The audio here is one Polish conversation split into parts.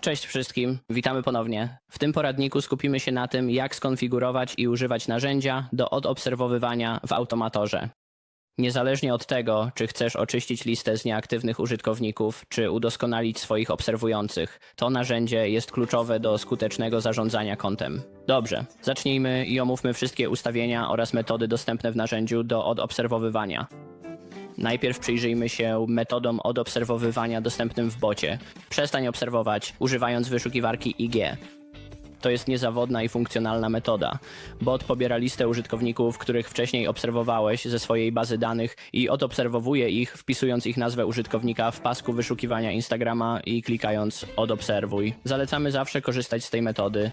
Cześć wszystkim, witamy ponownie. W tym poradniku skupimy się na tym, jak skonfigurować i używać narzędzia do odobserwowywania w automatorze. Niezależnie od tego, czy chcesz oczyścić listę z nieaktywnych użytkowników, czy udoskonalić swoich obserwujących, to narzędzie jest kluczowe do skutecznego zarządzania kontem. Dobrze, zacznijmy i omówmy wszystkie ustawienia oraz metody dostępne w narzędziu do odobserwowywania. Najpierw przyjrzyjmy się metodom odobserwowywania dostępnym w bocie. Przestań obserwować, używając wyszukiwarki IG. To jest niezawodna i funkcjonalna metoda. Bot pobiera listę użytkowników, których wcześniej obserwowałeś ze swojej bazy danych i odobserwowuje ich, wpisując ich nazwę użytkownika w pasku wyszukiwania Instagrama i klikając odobserwuj. Zalecamy zawsze korzystać z tej metody.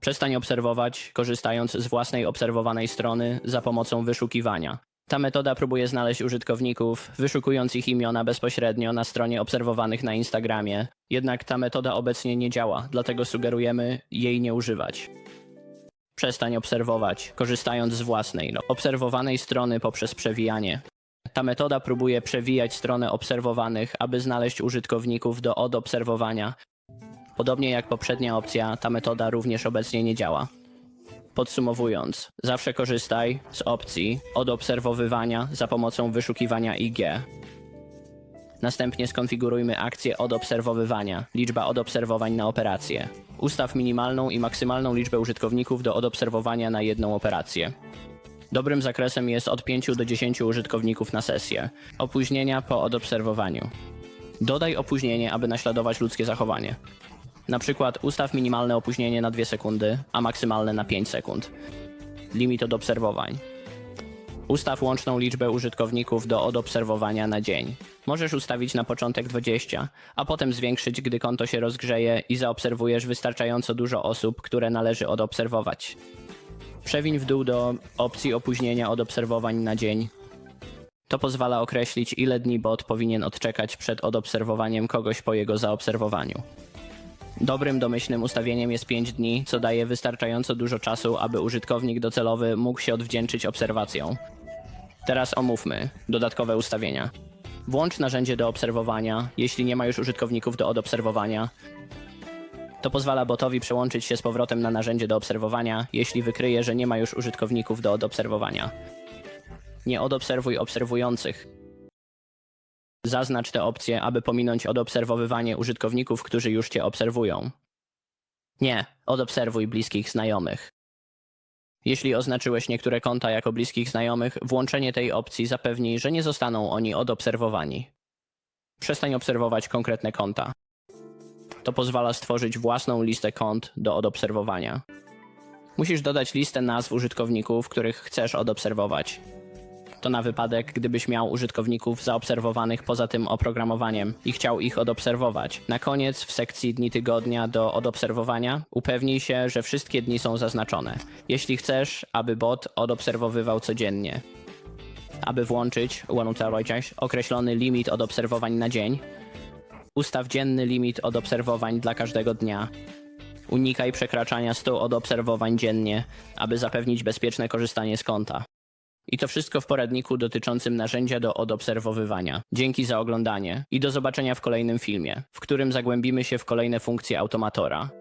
Przestań obserwować, korzystając z własnej obserwowanej strony za pomocą wyszukiwania. Ta metoda próbuje znaleźć użytkowników, wyszukując ich imiona bezpośrednio na stronie obserwowanych na Instagramie. Jednak ta metoda obecnie nie działa, dlatego sugerujemy jej nie używać. Przestań obserwować, korzystając z własnej, no, obserwowanej strony poprzez przewijanie. Ta metoda próbuje przewijać stronę obserwowanych, aby znaleźć użytkowników do odobserwowania. Podobnie jak poprzednia opcja, ta metoda również obecnie nie działa. Podsumowując, zawsze korzystaj z opcji odobserwowywania za pomocą wyszukiwania IG. Następnie skonfigurujmy akcję odobserwowywania, liczba odobserwowań na operację. Ustaw minimalną i maksymalną liczbę użytkowników do odobserwowania na jedną operację. Dobrym zakresem jest od 5 do 10 użytkowników na sesję. Opóźnienia po odobserwowaniu. Dodaj opóźnienie, aby naśladować ludzkie zachowanie. Na przykład ustaw minimalne opóźnienie na 2 sekundy, a maksymalne na 5 sekund. Limit odobserwowań. Ustaw łączną liczbę użytkowników do odobserwowania na dzień. Możesz ustawić na początek 20, a potem zwiększyć, gdy konto się rozgrzeje i zaobserwujesz wystarczająco dużo osób, które należy odobserwować. Przewiń w dół do opcji opóźnienia odobserwowań na dzień. To pozwala określić, ile dni bot powinien odczekać przed odobserwowaniem kogoś po jego zaobserwowaniu. Dobrym domyślnym ustawieniem jest 5 dni, co daje wystarczająco dużo czasu, aby użytkownik docelowy mógł się odwdzięczyć obserwacją. Teraz omówmy dodatkowe ustawienia. Włącz narzędzie do obserwowania, jeśli nie ma już użytkowników do odobserwowania. To pozwala botowi przełączyć się z powrotem na narzędzie do obserwowania, jeśli wykryje, że nie ma już użytkowników do odobserwowania. Nie odobserwuj obserwujących. Zaznacz te opcje, aby pominąć odobserwowywanie użytkowników, którzy już Cię obserwują. Nie, odobserwuj bliskich znajomych. Jeśli oznaczyłeś niektóre konta jako bliskich znajomych, włączenie tej opcji zapewni, że nie zostaną oni odobserwowani. Przestań obserwować konkretne konta. To pozwala stworzyć własną listę kont do odobserwowania. Musisz dodać listę nazw użytkowników, których chcesz odobserwować. To na wypadek, gdybyś miał użytkowników zaobserwowanych poza tym oprogramowaniem i chciał ich odobserwować. Na koniec, w sekcji dni tygodnia do odobserwowania, upewnij się, że wszystkie dni są zaznaczone. Jeśli chcesz, aby bot odobserwowywał codziennie. Aby włączyć określony limit odobserwowań na dzień, ustaw dzienny limit odobserwowań dla każdego dnia. Unikaj przekraczania 100 odobserwowań dziennie, aby zapewnić bezpieczne korzystanie z konta. I to wszystko w poradniku dotyczącym narzędzia do odobserwowywania. Dzięki za oglądanie i do zobaczenia w kolejnym filmie, w którym zagłębimy się w kolejne funkcje automatora.